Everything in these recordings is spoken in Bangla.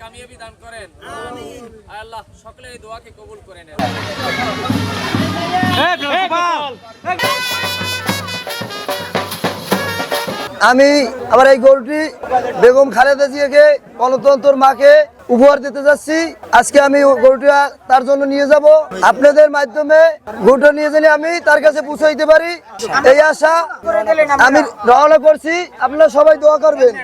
কামিয়াবি দান করেন। আল্লাহ সকলে এই দোয়াকে কবুল করে নেন। আমি আমার এই গরুটি বেগম খালেদা জিয়াকে গণতন্ত্র মাকে উপহার দিতে যাচ্ছি। আজকে আমি গরুটা তার জন্য নিয়ে যাব। আপনাদের মাধ্যমে গরুটা নিয়ে গেলে আমি তার কাছে পৌঁছাইতে পারি। এই আশা আমি রওনা করছি। আপনারা সবাই দোয়া করবেন।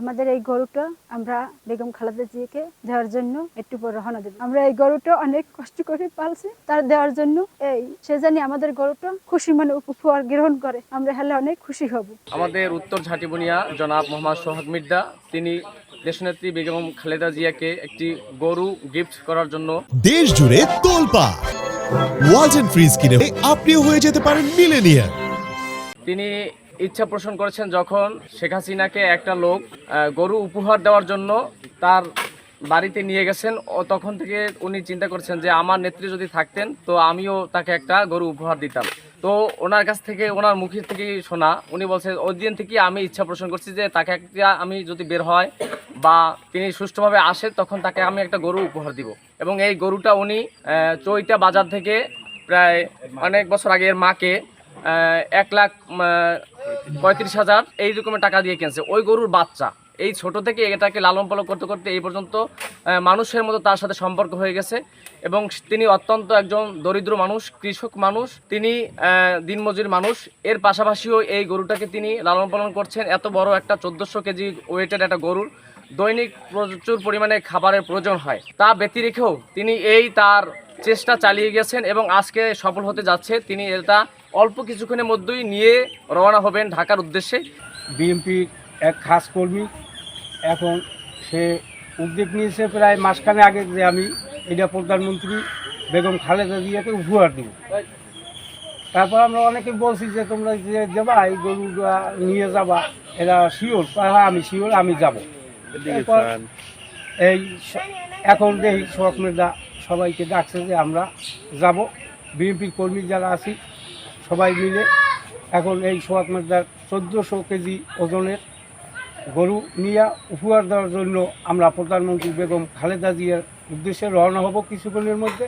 আমাদের এই গরুটা আমরা বেগম খালেদা জিয়াকে দেওয়ার জন্য একটু পর রওনা দেব। আমরা এই গরুটা অনেক কষ্ট করে পালছি তার দেওয়ার জন্য এই সে জানি আমাদের গরুটা খুশি মানে উপহার গ্রহণ করে। আমরা হলে অনেক খুশি হব। আমাদের উত্তর ঝাটিবুনিয়া জনাব মোহাম্মদ সোহাগ মির্জা তিনি দেশনেত্রী বেগম খালেদা জিয়াকে একটি গরু গিফট করার জন্য দেশ জুড়ে তোলপা। ওয়ালটন ফ্রিজ কিনে আপনিও হয়ে যেতে পারেন মিলেনিয়ার তিনি ইচ্ছা পোষণ করেছেন যখন শেখ হাসিনাকে একটা লোক গরু উপহার দেওয়ার জন্য তার বাড়িতে নিয়ে গেছেন, ও তখন থেকে উনি চিন্তা করছেন যে আমার নেত্রী যদি থাকতেন তো আমিও তাকে একটা গরু উপহার দিতাম। তো ওনার কাছ থেকে, ওনার মুখের থেকে শোনা, উনি বলছেন ওই দিন থেকে আমি ইচ্ছা পোষণ করছি যে তাকে একটা আমি যদি বের হয় বা তিনি সুষ্ঠুভাবে আসে তখন তাকে আমি একটা গরু উপহার দিব। এবং এই গরুটা উনি চৈতা বাজার থেকে প্রায় অনেক বছর আগে এর মাকে এক লাখ পঁয়ত্রিশ হাজার এই রকমের টাকা দিয়ে কিনছে। ওই গরুর বাচ্চা। এই ছোট থেকে এটাকে লালন পালন করতে করতে এই পর্যন্ত মানুষের মতো তার সাথে সম্পর্ক হয়ে গেছে এবং তিনি অত্যন্ত একজন দরিদ্র মানুষ, কৃষক মানুষ, তিনি দিনমজুর মানুষ। এর পাশাপাশিও এই গরুটাকে তিনি লালন পালন করছেন। এত বড় একটা চোদ্দোশো কেজি ওয়েটের একটা গরুর দৈনিক প্রচুর পরিমাণে খাবারের প্রয়োজন হয়। তা ব্যতি রেখেও তিনি এই তার চেষ্টা চালিয়ে গেছেন এবং আজকে সফল হতে যাচ্ছে। তিনি এটা অল্প কিছুক্ষণের মধ্যেই নিয়ে রওনা হবেন ঢাকার উদ্দেশ্যে। বিএনপির এক খাস কর্মী। এখন সে উদ্যোগ নিয়েছে প্রায় মাসখানে আগে যে আমি এটা প্রধানমন্ত্রী বেগম খালেদা জিয়াকে উপহার দেব। তারপর আমরা অনেকে বলছি যে তোমরা যে যাবা এই গরুটা নিয়ে যাবা এরা শিওর হ্যাঁ আমি শিওর আমি যাব। এই এখন এই শোক মেদা সবাইকে ডাকছে যে আমরা যাব। বিএনপির কর্মী যারা আছি, সবাই মিলে এখন এই সোয়াক মেদার চোদ্দোশো কেজি ওজনের গরু নিয়ে উপহার দেওয়ার জন্য আমরা প্রধানমন্ত্রী বেগম খালেদা জিয়ার উদ্দেশ্যে রওনা হব কিছুক্ষণের মধ্যে।